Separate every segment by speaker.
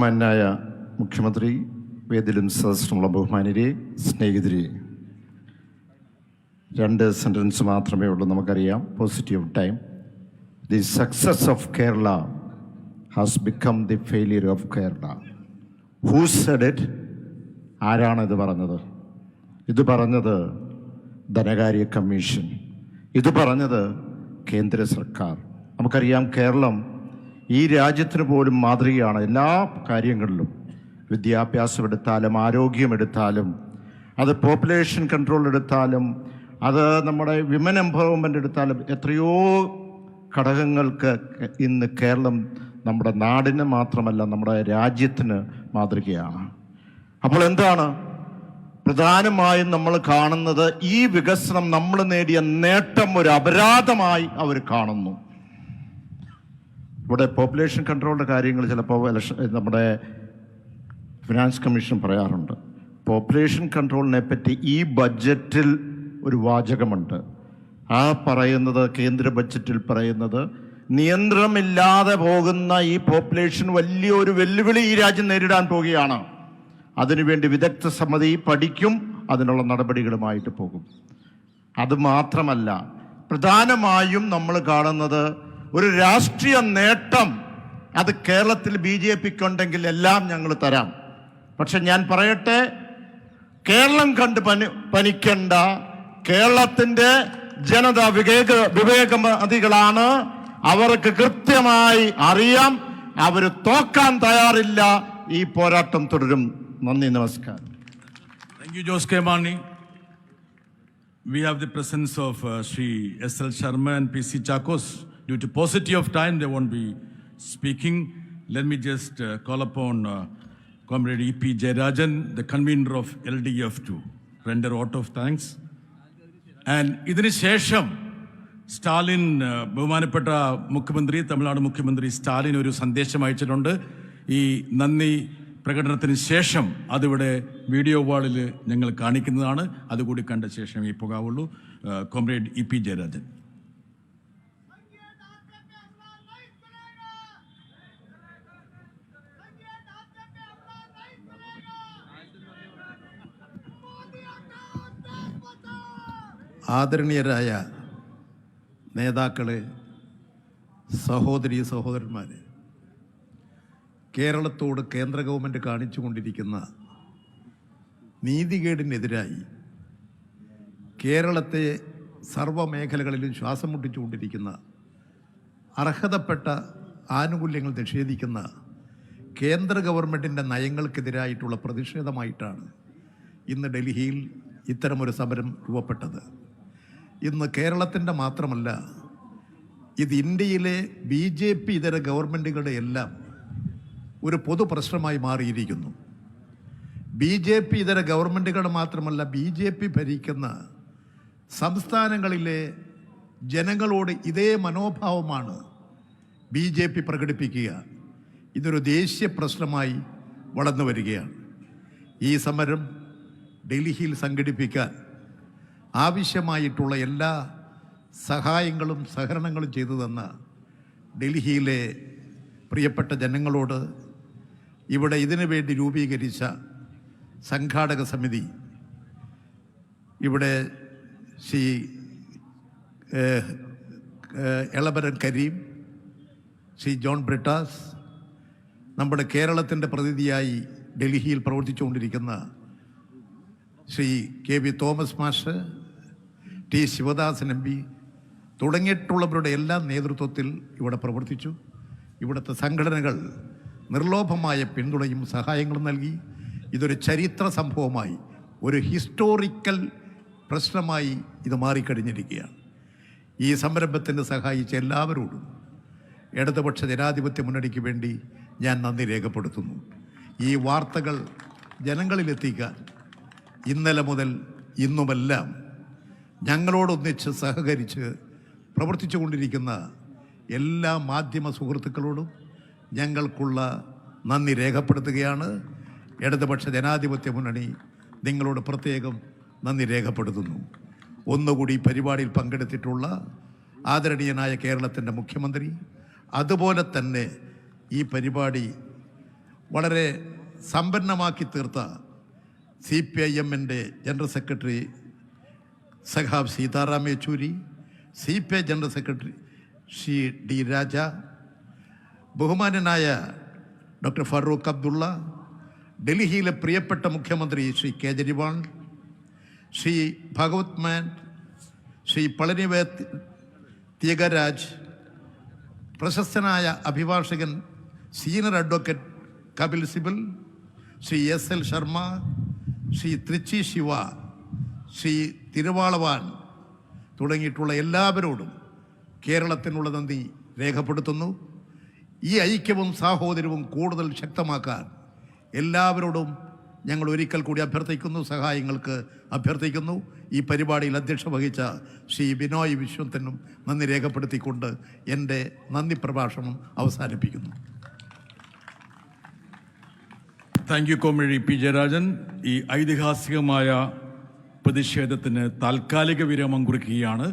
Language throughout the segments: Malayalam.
Speaker 1: മാന്യായ മുഖ്യമന്ത്രി വേദിലും സദസ്സിലുമുള്ള ബഹുമാനരെ സ്നേഹിതരെ രണ്ട് സെന്റൻസ് മാത്രമേ ഉള്ളൂ നമുക്കറിയാം. Positive time the success of Kerala has become the failure of Kerala who said it ആരാണ് ഇത് പറഞ്ഞത്? ഇത് പറഞ്ഞത് ധനകാര്യ കമ്മീഷൻ. ഇത് പറഞ്ഞത് കേന്ദ്ര സർക്കാർ. നമുക്കറിയാം കേരളം ഈ രാജ്യത്തിന് പോലും മാതൃകയാണ് എല്ലാ കാര്യങ്ങളിലും. വിദ്യാഭ്യാസം എടുത്താലും ആരോഗ്യം എടുത്താലും അത് പോപ്പുലേഷൻ കൺട്രോൾ എടുത്താലും അത് നമ്മുടെ വിമൻ എംപവർമെന്റ് എടുത്താലും എത്രയോ ഘടകങ്ങൾക്ക് ഇന്ന് കേരളം നമ്മുടെ നാടിന് മാത്രമല്ല നമ്മുടെ രാജ്യത്തിന് മാതൃകയാണ്. അപ്പോൾ എന്താണ്? പ്രധാനമായും നമ്മൾ കാണുന്നത് ഈ വികസനം നമ്മൾ നേടിയ നേട്ടം ഒരു അപരാധമായി അവർ കാണുന്നു. ഇവിടെ പോപ്പുലേഷൻ കൺട്രോളിന്റെ കാര്യങ്ങൾ ചിലപ്പോൾ ഇലക്ഷൻ നമ്മുടെ ഫിനാൻസ് കമ്മീഷൻ പറയാറുണ്ട്. പോപ്പുലേഷൻ കൺട്രോളിനെ പറ്റി ഈ ബഡ്ജറ്റിൽ ഒരു വാചകമുണ്ട്. ആ പറയുന്നത് കേന്ദ്ര ബഡ്ജറ്റിൽ പറയുന്നത് നിയന്ത്രണമില്ലാതെ പോകുന്ന ഈ പോപ്പുലേഷൻ വലിയൊരു വെല്ലുവിളി ഈ രാജ്യം നേരിടാൻ പോവുകയാണ് അതിനുവേണ്ടി വിദഗ്ധ സമിതി പഠിക്കും അതിനുള്ള നടപടികളുമായിട്ട് പോകും. അത് മാത്രമല്ല പ്രധാനമായും നമ്മൾ കാണുന്നത് ഒരു രാഷ്ട്രീയ നേട്ടം അത് കേരളത്തിൽ ബി ജെ പിക്ക് ഉണ്ടെങ്കിൽ എല്ലാം ഞങ്ങൾ തരാം പക്ഷെ ഞാൻ പറയട്ടെ കേരളം കണ്ട് പനി പനിക്കണ്ട കേരളത്തിന്റെ ജനത വിവേക വിവേകമതികളാണ് അവർക്ക് കൃത്യമായി അറിയാം അവർ തോക്കാൻ തയ്യാറില്ല ഈ പോരാട്ടം തുടരും നന്ദി നമസ്കാരം
Speaker 2: thank you Jose K Mani we have the presence of Shri uh, Sri S.L. Sharma and P.C. Chakos. Due to paucity of time, they won't be speaking. Let me just uh, call upon uh, Comrade E.P. Jayarajan, the convener of LDF, to render vote of thanks. And ഇതിന് ശേഷം സ്റ്റാലിൻ ബഹുമാനപ്പെട്ട മുഖ്യമന്ത്രി തമിഴ്നാട് മുഖ്യമന്ത്രി സ്റ്റാലിൻ ഒരു സന്ദേശം അയച്ചിട്ടുണ്ട് ഈ നന്ദി പ്രകടനത്തിന് ശേഷം അതിവിടെ വീഡിയോ വാളിൽ ഞങ്ങൾ കാണിക്കുന്നതാണ് അതുകൂടി കണ്ട ശേഷം ഈ പോകാവുള്ളൂ കോംറേഡ് ഇ പി ജയരാജൻ
Speaker 3: ആദരണീയരായ നേതാക്കളെ സഹോദരി സഹോദരന്മാർ കേരളത്തോട് കേന്ദ്ര ഗവൺമെന്റ് കാണിച്ചുകൊണ്ടിരിക്കുന്ന നീതികേടിനെതിരായി കേരളത്തെ സർവമേഖലകളിലും ശ്വാസം മുട്ടിച്ചുകൊണ്ടിരിക്കുന്ന അർഹതപ്പെട്ട ആനുകൂല്യങ്ങൾ നിഷേധിക്കുന്ന കേന്ദ്ര ഗവൺമെന്റിന്റെ നയങ്ങൾക്കെതിരായിട്ടുള്ള പ്രതിഷേധമായിട്ടാണ് ഇന്ന് ഡൽഹിയിൽ ഇത്തരമൊരു സമരം രൂപപ്പെട്ടത്. ഇന്ന് കേരളത്തിന്റെ മാത്രമല്ല ഇത് ഇന്ത്യയിലെ ബി ജെ പി ഇതര ഗവൺമെന്റുകളുടെ എല്ലാം ഒരു പൊതു പ്രശ്നമായി മാറിയിരിക്കുന്നു. ബി ജെ പി ഇതര ഗവൺമെന്റുകൾ മാത്രമല്ല ബി ജെ പി ഭരിക്കുന്ന സംസ്ഥാനങ്ങളിലെ ജനങ്ങളോട് ഇതേ മനോഭാവമാണ് ബി ജെ പി പ്രകടിപ്പിക്കുക. ഇതൊരു ദേശീയ പ്രശ്നമായി വളർന്നു വരികയാണ്. ഈ സമരം ഡൽഹിയിൽ സംഘടിപ്പിക്കാൻ ആവശ്യമായിട്ടുള്ള എല്ലാ സഹായങ്ങളും സഹകരണങ്ങളും ചെയ്തു തന്ന ഡൽഹിയിലെ പ്രിയപ്പെട്ട ജനങ്ങളോട് ഇവിടെ ഇതിനു വേണ്ടി രൂപീകരിച്ച സംഘാടക സമിതി ഇവിടെ ശ്രീ ഏഹ്, കരീം ശ്രീ ജോൺ ബ്രിട്ടാസ് നമ്മുടെ കേരളത്തിന്റെ പ്രതിനിധിയായി ഡൽഹിയിൽ പ്രവർത്തിച്ചുകൊണ്ടിരിക്കുന്ന ശ്രീ കെ വി തോമസ് മാഷ് ടി ശിവദാസൻ എം പി തുടങ്ങിയിട്ടുള്ളവരുടെ എല്ലാ നേതൃത്വത്തിൽ ഇവിടെ പ്രവർത്തിച്ചു. ഇവിടുത്തെ സംഘടനകൾ നിർലോഭമായ പിന്തുണയും സഹായങ്ങളും നൽകി. ഇതൊരു ചരിത്ര സംഭവമായി ഒരു ഹിസ്റ്റോറിക്കൽ പ്രശ്നമായി ഇത് മാറിക്കഴിഞ്ഞിരിക്കുകയാണ്. ഈ സംരംഭത്തിന് സഹായിച്ച എല്ലാവരോടും ഇടതുപക്ഷ ജനാധിപത്യ മുന്നണിക്ക് വേണ്ടി ഞാൻ നന്ദി രേഖപ്പെടുത്തുന്നു. ഈ വാർത്തകൾ ജനങ്ങളിലെത്തിക്കാൻ ഇന്നലെ മുതൽ ഇന്നുമെല്ലാം ഞങ്ങളോടൊന്നിച്ച് സഹകരിച്ച് പ്രവർത്തിച്ചു കൊണ്ടിരിക്കുന്ന എല്ലാ മാധ്യമ സുഹൃത്തുക്കളോടും ഞങ്ങൾക്കുള്ള നന്ദി രേഖപ്പെടുത്തുകയാണ്. ഇടതുപക്ഷ ജനാധിപത്യ മുന്നണി നിങ്ങളോട് പ്രത്യേകം നന്ദി രേഖപ്പെടുത്തുന്നു. ഒന്നുകൂടി പരിപാടിയിൽ പങ്കെടുത്തിട്ടുള്ള ആദരണീയനായ കേരളത്തിന്റെ മുഖ്യമന്ത്രി അതുപോലെ തന്നെ ഈ പരിപാടി വളരെ സമ്പന്നമാക്കി തീർത്ത സി പി ഐ എമ്മിന്റെ general secretary സഖാബ് Sitaram Yechury C P I general secretary Shri D Raja ബഹുമാനനായ ഡോക്ടർ ഫറൂഖ് അബ്ദുള്ള ഡൽഹിയിലെ പ്രിയപ്പെട്ട മുഖ്യമന്ത്രി ശ്രീ കേജ്രിവാൾ ശ്രീ ഭഗവത് മാൻ ശ്രീ പളനിവേ ത്യഗരാജ് പ്രശസ്തനായ അഭിഭാഷകൻ senior advocate Kapil Sibal Shri S L Sharma Shri Trichy Siva Shri Thirumavalavan തുടങ്ങിയിട്ടുള്ള എല്ലാവരോടും കേരളത്തിനുള്ള നന്ദി രേഖപ്പെടുത്തുന്നു. ഈ ഐക്യവും സാഹോദര്യവും കൂടുതൽ ശക്തമാക്കാൻ എല്ലാവരോടും ഞങ്ങൾ ഒരിക്കൽ കൂടി അഭ്യർത്ഥിക്കുന്നു സഹായങ്ങൾക്ക് അഭ്യർത്ഥിക്കുന്നു. ഈ പരിപാടിയിൽ അധ്യക്ഷ വഹിച്ച ശ്രീ ബിനോയ് വിശ്വത്തിനും നന്ദി രേഖപ്പെടുത്തിക്കൊണ്ട് എന്റെ നന്ദി പ്രഭാഷണം അവസാനിപ്പിക്കുന്നു.
Speaker 2: താങ്ക് യു കോമഴി പി ജയരാജൻ ഈ ഐതിഹാസികമായ പ്രതിഷേധത്തിന് താൽക്കാലിക വിരാമം കുറിക്കുകയാണ്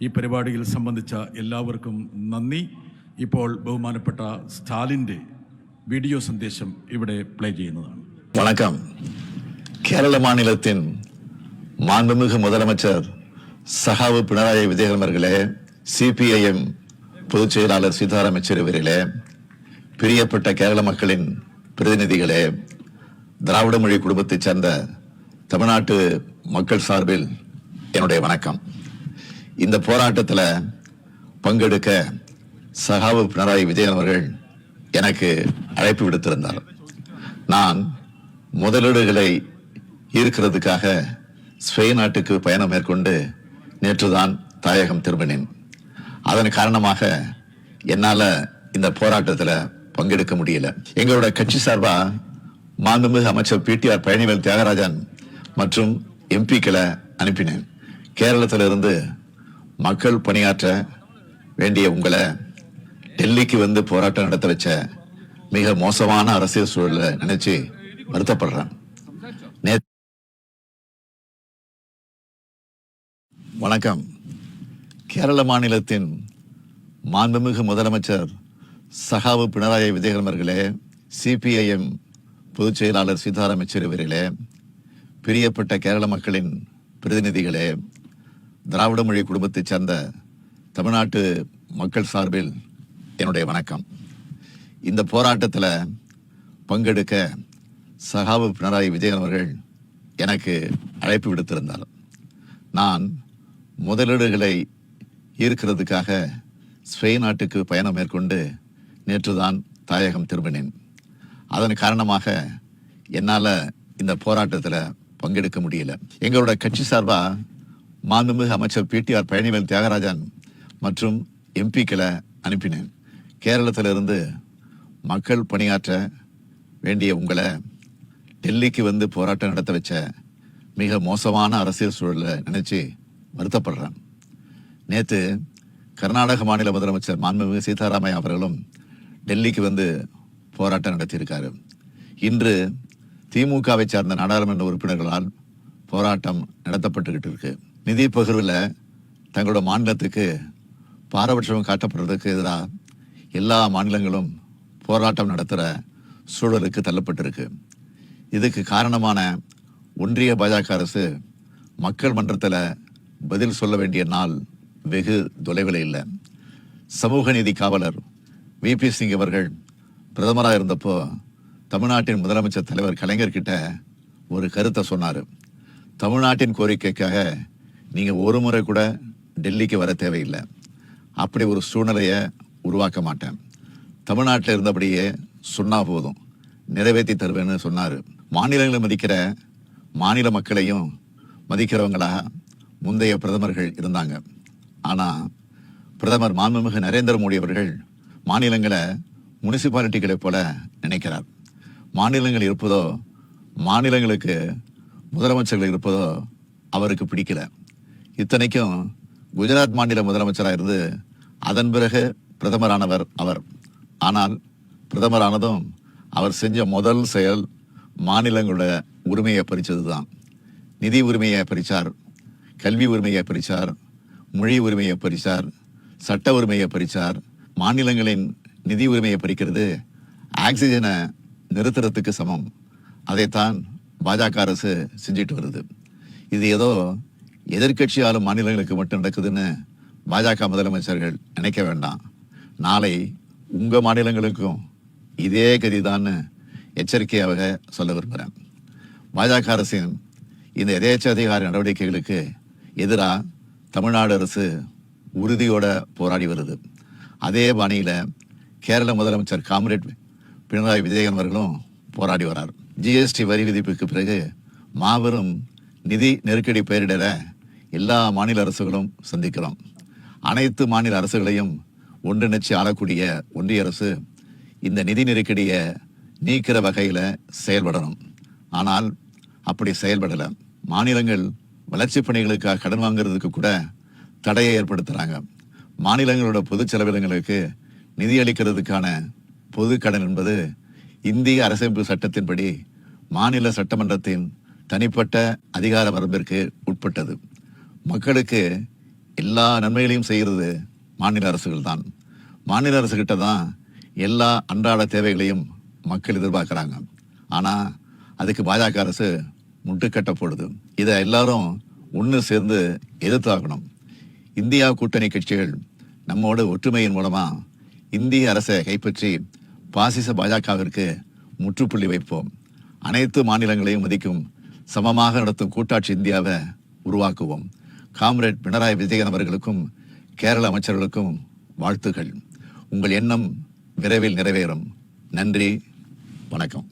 Speaker 2: ഈ പരിപാടിയിൽ സംബന്ധിച്ച എല്ലാവർക്കും നന്ദി ഇപ്പോൾ ബഹുമാനപ്പെട്ട സ്റ്റാലിൻ്റെ വീഡിയോ സന്ദേശം ഇവിടെ പ്ലേ ചെയ്യുന്നതാണ്
Speaker 4: வணக்கம் கேரள மாநிலத்தின் மாண்புமிகு முதலமைச்சர் சகாவு பினராயி விஜயன் அவர்களே சிபிஐஎம் பொதுச் செயலாளர் சீதாராம் யெச்சூரி அவர்களே பிரியப்பட்ட கேரள மக்களின் பிரதிநிதிகளே திராவிட மொழி குடும்பத்தைச் சேர்ந்த தமிழ்நாட்டு மக்கள் சார்பில் என்னுடைய வணக்கம். இந்த போராட்டத்தில் பங்கெடுக்க சகாவு பினராயி விஜயன் அவர்கள் எனக்கு அழைப்பு விடுத்திருந்தார். நான் முதலீடுகளை ஈர்க்கிறதுக்காக ஸ்பெயின் நாட்டுக்கு பயணம் மேற்கொண்டு நேற்றுதான் தாயகம் திரும்பினேன். அதன் காரணமாக என்னால் இந்த போராட்டத்தில் பங்கெடுக்க முடியல. எங்களோட கட்சி சார்பாக மாண்புமிகு அமைச்சர் பிடிஆர் பழனிவேல் தியாகராஜன் மற்றும் எம்பிக்களை அனுப்பினேன். கேரளத்திலிருந்து மக்கள் பணியாற்ற வேண்டிய உங்களை டெல்லிக்கு வந்து போராட்டம் நடத்த வச்ச மிக மோசமான அரசியல் சூழலை நினைச்சு வருத்தப்படுறேன். நே- வணக்கம். கேரள மாநிலத்தின் மாண்புமிகு முதலமைச்சர் சகாவு பினராயி விஜயகர்மர்களே சிபிஐஎம் பொதுச் செயலாளர் சீதாராம் யெச்சூரி அவர்களே பிரியப்பட்ட கேரள மக்களின் பிரதிநிதிகளே திராவிட மொழி குடும்பத்தைச் சேர்ந்த தமிழ்நாட்டு மக்கள் சார்பில் என்னுடைய வணக்கம். இந்த போராட்டத்தில் பங்கெடுக்க சகாவு பினராயி விஜயன் அவர்கள் எனக்கு அழைப்பு விடுத்திருந்தார். நான் முதலீடுகளை ஈர்க்கிறதுக்காக ஸ்பெயின் நாட்டுக்கு பயணம் மேற்கொண்டு நேற்றுதான் தாயகம் திரும்பினேன். அதன் காரணமாக என்னால் இந்த போராட்டத்தில் பங்கெடுக்க முடியல. எங்களோட கட்சி சார்பாக மாண்புமிகு அமைச்சர் பிடிஆர் பழனிவேல் தியாகராஜன் மற்றும் எம்பிக்களை அனுப்பினேன். கேரளத்திலிருந்து மக்கள் பணியாற்ற வேண்டிய உங்களை டெல்லிக்கு வந்து போராட்டம் நடத்த வச்ச மிக மோசமான அரசியல் சூழலை நினச்சி வருத்தப்படுறேன். நேற்று கர்நாடக மாநில முதலமைச்சர் மாண்புமிகு சீதாராமையா அவர்களும் டெல்லிக்கு வந்து போராட்டம் நடத்தியிருக்காரு. இன்று திமுகவை சார்ந்த நாடாளுமன்ற உறுப்பினர்களால் போராட்டம் நடத்தப்பட்டுக்கிட்டு இருக்கு. நிதி பகிர்வில் தங்களோட மாநிலத்துக்கு பாரபட்சம் காட்டப்படுறதுக்கு எதிராக எல்லா மாநிலங்களும் போராட்டம் நடத்துகிற சூழலுக்கு தள்ளப்பட்டிருக்கு. இதுக்கு காரணமான ஒன்றிய பாஜக அரசு மக்கள் மன்றத்தில் பதில் சொல்ல வேண்டிய நாள் வெகு தொலைவில் இல்லை. சமூக நீதி காவலர் விபி சிங் அவர்கள் பிரதமராக இருந்தப்போ தமிழ்நாட்டின் முதலமைச்சர் தலைவர் கலைஞர்கிட்ட ஒரு கருத்தை சொன்னார். தமிழ்நாட்டின் கோரிக்கைக்காக நீங்கள் ஒரு முறை கூட டெல்லிக்கு வர தேவையில்லை. அப்படி ஒரு சூழ்நிலையை உருவாக்க மாட்டேன். தமிழ்நாட்டில் இருந்தபடியே சொன்னால் போதும். நிறைவேற்றி தருவேன்னு சொன்னார். மாநிலங்களை மதிக்கிற மாநில மக்களையும் மதிக்கிறவங்களாக முந்தைய பிரதமர்கள் இருந்தாங்க. ஆனால் பிரதமர் மாண்புமிகு நரேந்திர மோடி அவர்கள் மாநிலங்களை முனிசிபாலிட்டிகளைப் போல நினைக்கிறார். மாநிலங்கள் இருப்பதோ மாநிலங்களுக்கு முதலமைச்சர்கள் இருப்பதோ அவருக்கு பிடிக்கல. இத்தனைக்கும் குஜராத் மாநில முதலமைச்சராக இருந்து அதன் பிறகு பிரதமரானவர் அவர். ஆனால் பிரதமரானதும் அவர் செஞ்ச முதல் செயல் மாநிலங்களோட உரிமையை பறிச்சது தான் நிதி உரிமையை பறித்தார் கல்வி உரிமையை பறித்தார் மொழி உரிமையை பறித்தார் சட்ட உரிமையை பறித்தார் மாநிலங்களின் நிதி உரிமையை பறிக்கிறது ஆக்சிஜனை நிறுத்துறதுக்கு சமம். அதைத்தான் பாஜக அரசு செஞ்சிட்டு வருது. இது ஏதோ எதிர்க்கட்சி ஆளும் மாநிலங்களுக்கு மட்டும் நடக்குதுன்னு பாஜக முதலமைச்சர்கள் நினைக்க வேண்டாம். நாளை உங்கள் மாநிலங்களுக்கும் இதே கதிதான்னு எச்சரிக்கையாக சொல்ல விரும்புகிறேன் பாஜக அரசின் இந்த எதேச்சாதிகார நடவடிக்கைகளுக்கு எதிராக தமிழ்நாடு அரசு உறுதியோட போராடி வருது. அதே பாணியில் கேரள முதலமைச்சர் காம்ரேட் பினராயி விஜயன் அவர்களும் போராடி வரார். ஜிஎஸ்டி வரி விதிப்புக்கு பிறகு மாபெரும் நிதி நெருக்கடி பெயரிடல எல்லா மாநில அரசுகளும் சந்திக்கிறோம். அனைத்து மாநில அரசுகளையும் ஒன்றிணைச்சு ஆளக்கூடிய ஒன்றிய அரசு இந்த நிதி நெருக்கடியை நீக்கிற வகையில் செயல்படணும். ஆனால் அப்படி செயல்படலை. மாநிலங்கள் வளர்ச்சி பணிகளுக்காக கடன் வாங்குறதுக்கு கூட தடையை ஏற்படுத்துகிறாங்க மாநிலங்களோட பொது செலவினங்களுக்கு நிதி அளிக்கிறதுக்கான பொது கடன் என்பது இந்திய அரசமைப்பு சட்டத்தின்படி மாநில சட்டமன்றத்தின் தனிப்பட்ட அதிகார வரம்பிற்கு உட்பட்டது. மக்களுக்கு எல்லா நன்மைகளையும் செய்கிறது மாநில அரசுகள் தான் மாநில அரசுகிட்ட தான் எல்லா அன்றாட தேவைகளையும் மக்கள் எதிர்பார்க்குறாங்க. ஆனால் அதுக்கு பாஜக அரசு முட்டுக்கட்ட போடுது. இதை எல்லாரும் ஒன்று சேர்ந்து எதிர்த்தாகணும். இந்தியா கூட்டணி கட்சிகள் நம்மோட ஒற்றுமையின் மூலமாக இந்திய அரசை கைப்பற்றி பாசிச பாஜகவிற்கு முற்றுப்புள்ளி வைப்போம். அனைத்து மாநிலங்களையும் மதிக்கும் சமமாக நடத்தும் கூட்டாட்சி இந்தியாவை உருவாக்குவோம். காம்ரேட் பினராயி விஜயன் அவர்களுக்கும் கேரள அமைச்சர்களுக்கும் வாழ்த்துகள். உங்கள் எண்ணம் விரைவில் நிறைவேறும். நன்றி. வணக்கம்.